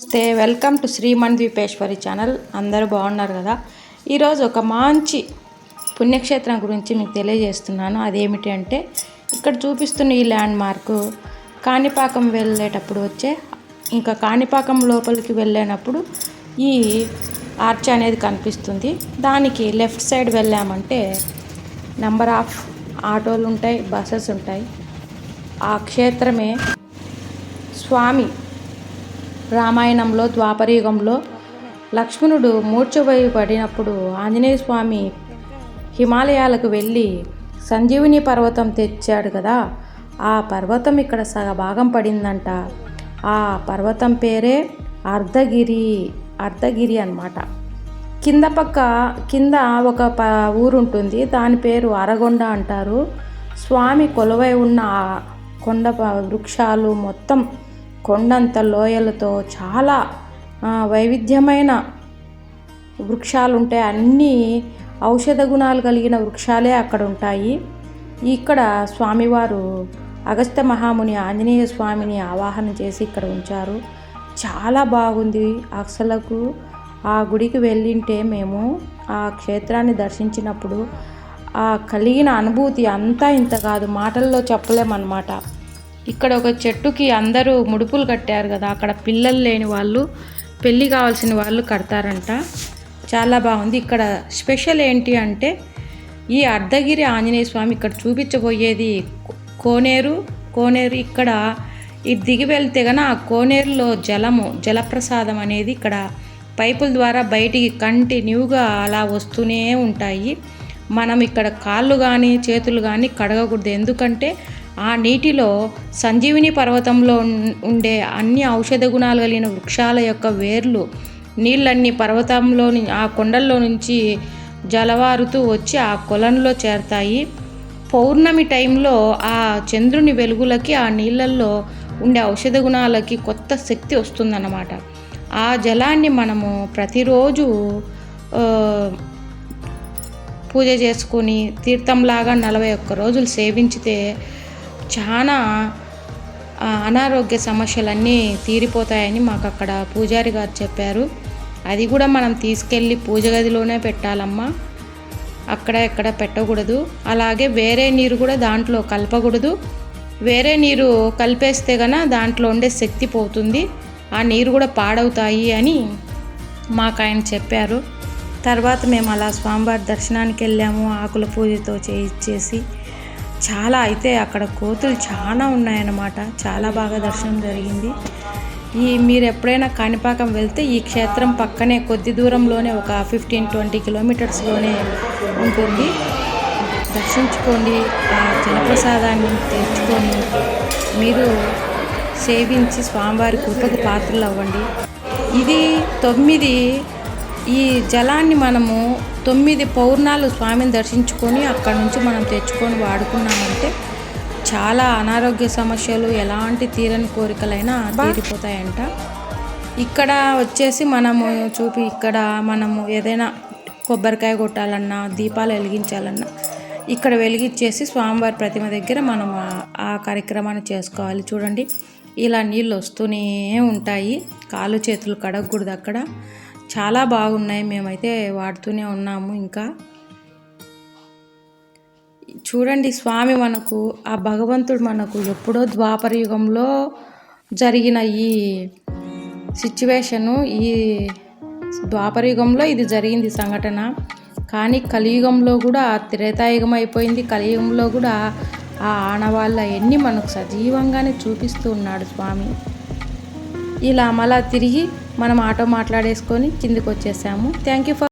నమస్తే welcome to Shriman Dwipeshwari channel. అందరూ బాగున్నారు కదా? ఈరోజు ఒక మంచి పుణ్యక్షేత్రం గురించి మీకు తెలియజేస్తున్నాను. అదేమిటి అంటే ఇక్కడ చూపిస్తున్న ఈ ల్యాండ్ మార్కు కాణిపాకం వెళ్ళేటప్పుడు వచ్చే ఇంకా కాణిపాకం లోపలికి వెళ్ళేటప్పుడు ఈ ఆర్చ్ అనేది కనిపిస్తుంది. దానికి లెఫ్ట్ సైడ్ వెళ్ళామంటే నెంబర్ ఆఫ్ ఆటోలు ఉంటాయి బస్సెస్ ఉంటాయి. ఆ క్షేత్రమే స్వామి రామాయణంలో ద్వాపరయుగంలో లక్ష్మణుడు మూర్ఛపోయి పడినప్పుడు ఆంజనేయ స్వామి హిమాలయాలకు వెళ్ళి సంజీవిని పర్వతం తెచ్చాడు కదా. ఆ పర్వతం ఇక్కడ సగ భాగం పడిందంట. ఆ పర్వతం పేరే అర్ధగిరి అర్ధగిరి అనమాట కింద పక్క కింద ఒక ప ఊరు ఉంటుంది దాని పేరు అరగొండ అంటారు. స్వామి కొలువై ఉన్న ఆ కొండ వృక్షాలు మొత్తం కొండంత లోయలతో చాలా వైవిధ్యమైన వృక్షాలు ఉంటాయి అన్నీ ఔషధ గుణాలు కలిగిన వృక్షాలే అక్కడ ఉంటాయి ఇక్కడ స్వామివారు అగస్త్య మహాముని ఆంజనేయ స్వామిని ఆవాహన చేసి ఇక్కడ ఉంచారు. చాలా బాగుంది. అసలకు ఆ గుడికి వెళ్ళింటే మేము ఆ క్షేత్రాన్ని దర్శించినప్పుడు ఆ కలిగిన అనుభూతి అంతా ఇంత కాదు. మాటల్లో చెప్పలేమన్నమాట. ఇక్కడ ఒక చెట్టుకి అందరూ ముడుపులు కట్టారు కదా అక్కడ పిల్లలు లేని వాళ్ళు పెళ్ళి కావాల్సిన వాళ్ళు కడతారంట. చాలా బాగుంది. ఇక్కడ స్పెషల్ ఏంటి అంటే ఈ అర్ధగిరి ఆంజనేయ స్వామి ఇక్కడ చూపించబోయేది కోనేరు కోనేరు ఇక్కడ ఇది దిగి వెళ్తే గన ఆ కోనేరులో జలము జలప్రసాదం అనేది ఇక్కడ పైపుల ద్వారా బయటికి కంటిన్యూగా అలా వస్తూనే ఉంటాయి. మనం ఇక్కడ కాళ్ళు కానీ చేతులు కానీ కడగకూడదు. ఎందుకంటే ఆ నీటిలో సంజీవిని పర్వతంలో ఉండే అన్ని ఔషధ గుణాలు కలిగిన వృక్షాల యొక్క వేర్లు నీళ్ళన్నీ పర్వతంలోని ఆ కొండల్లో నుంచి జలవారుతూ వచ్చి ఆ కొలంలో చేరతాయి. పౌర్ణమి టైంలో ఆ చంద్రుని వెలుగులకి ఆ నీళ్ళల్లో ఉండే ఔషధ గుణాలకి కొత్త శక్తి వస్తుందన్నమాట. ఆ జలాన్ని మనము ప్రతిరోజు పూజ చేసుకొని తీర్థంలాగా నలభై ఒక్క రోజులు సేవించితే చాలా అనారోగ్య సమస్యలన్నీ తీరిపోతాయని మాకు అక్కడ పూజారి గారు చెప్పారు. అది కూడా మనం తీసుకెళ్ళి పూజ గదిలోనే పెట్టాలమ్మా. అక్కడ ఎక్కడ పెట్టకూడదు. అలాగే వేరే నీరు కూడా దాంట్లో కలపకూడదు. వేరే నీరు కలిపేస్తే గన దాంట్లో ఉండే శక్తి పోతుంది. ఆ నీరు కూడా పాడవుతాయి అని మాకు ఆయన చెప్పారు. తర్వాత మేము అలా స్వామివారి దర్శనానికి వెళ్ళాము ఆకుల పూజతో చేయించేసి చాలా అయితే అక్కడ కోతులు చాలా ఉన్నాయన్నమాట. చాలా బాగా దర్శనం జరిగింది. ఈ మీరు ఎప్పుడైనా కాణిపాకం వెళ్తే ఈ క్షేత్రం పక్కనే కొద్ది దూరంలోనే ఒక ఫిఫ్టీన్ ట్వంటీ కిలోమీటర్స్లోనే ఉంటుంది. దర్శించుకోండి ఆ జలప్రసాదాన్ని తెచ్చుకొని మీరు సేవించి స్వామివారి కృపకు పాత్రలు అవ్వండి ఇది తొమ్మిది ఈ జలాన్ని మనము తొమ్మిది పౌర్ణాలు స్వామిని దర్శించుకొని అక్కడ నుంచి మనం తెచ్చుకొని వాడుకున్నామంటే చాలా అనారోగ్య సమస్యలు ఎలాంటి తీరని కోరికలైనా తీరిపోతాయంట. ఇక్కడ వచ్చేసి మనము చూపి ఇక్కడ మనము ఏదైనా కొబ్బరికాయ కొట్టాలన్నా దీపాలు వెలిగించాలన్నా ఇక్కడ వెలిగించేసి స్వామివారి ప్రతిమ దగ్గర మనం ఆ- కార్యక్రమాన్ని చేసుకోవాలి. చూడండి ఇలా నీళ్ళు వస్తూనే ఉంటాయి. కాళ్ళు చేతులు కడగకూడదు అక్కడ. చాలా బాగున్నాయి. మేమైతే వాడుతూనే ఉన్నాము ఇంకా. చూడండి స్వామి మనకు ఆ భగవంతుడు మనకు ఎప్పుడో ద్వాపర యుగంలో జరిగిన ఈ సిచ్యువేషను ఈ ద్వాపర యుగంలో ఇది జరిగింది సంఘటన. కానీ కలియుగంలో కూడా త్రేతాయుగం అయిపోయింది. కలియుగంలో కూడా ఆ ఆనవాళ్ళ ఎన్ని మనకు సజీవంగానే చూపిస్తూ ఉన్నాడు స్వామి. ఇలా మళ్ళా తిరిగి మనం ఆటో మాట్లాడేసుకొని కిందికి వచ్చేసాము. Thank you for